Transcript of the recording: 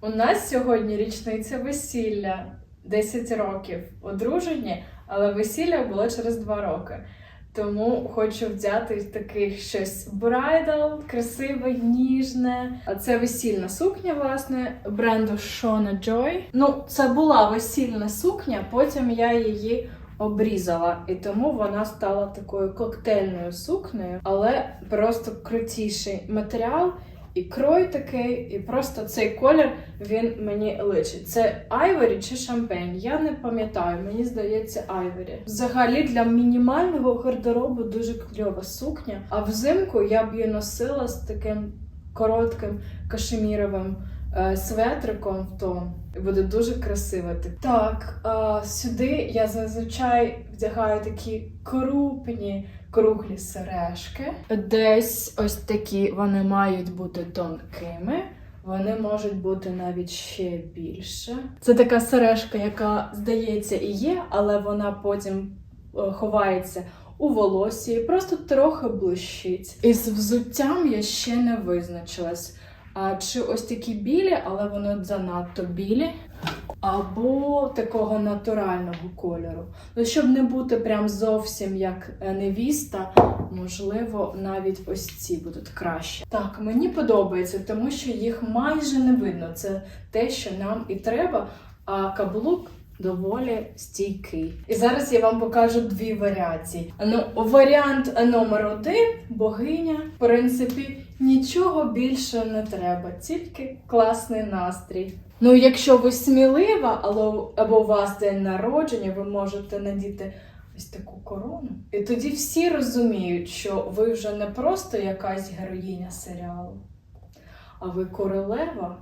У нас сьогодні річниця весілля 10 років одружені, але весілля було через 2 роки. Тому хочу взяти таке щось брайдал, красиве, ніжне. А це весільна сукня, власне, бренду Shona Joy. Ну, це була весільна сукня, потім я її обрізала, і тому вона стала такою коктейльною сукнею, але просто крутіший матеріал. І крой такий, і просто цей колір він мені личить. Це айворі чи шампень? Я не пам'ятаю, мені здається, айворі. Взагалі для мінімального гардеробу дуже кльова сукня. А взимку я б її носила з таким коротким кашеміровим светриком в тон. Буде дуже красиво. Так, е, сюди я зазвичай вдягаю такі крупні круглі сережки. Десь ось такі вони мають бути тонкими. Вони можуть бути навіть ще більше. Це така сережка, яка здається і є, але вона потім е, ховається у волосі, просто трохи блищить. Із взуттям я ще не визначилась. А чи ось такі білі, але вони занадто білі, або такого натурального кольору. Ну, щоб не бути прям зовсім як е, невіста, можливо, навіть ось ці будуть краще. Так, мені подобається, тому що їх майже не видно. Це те, що нам і треба, а каблук. Доволі стійкий. І зараз я вам покажу дві варіації. Ну, варіант номер один богиня. В принципі, нічого більше не треба, тільки класний настрій. Ну, якщо ви смілива, або у вас день народження, ви можете надіти ось таку корону. І тоді всі розуміють, що ви вже не просто якась героїня серіалу, а ви королева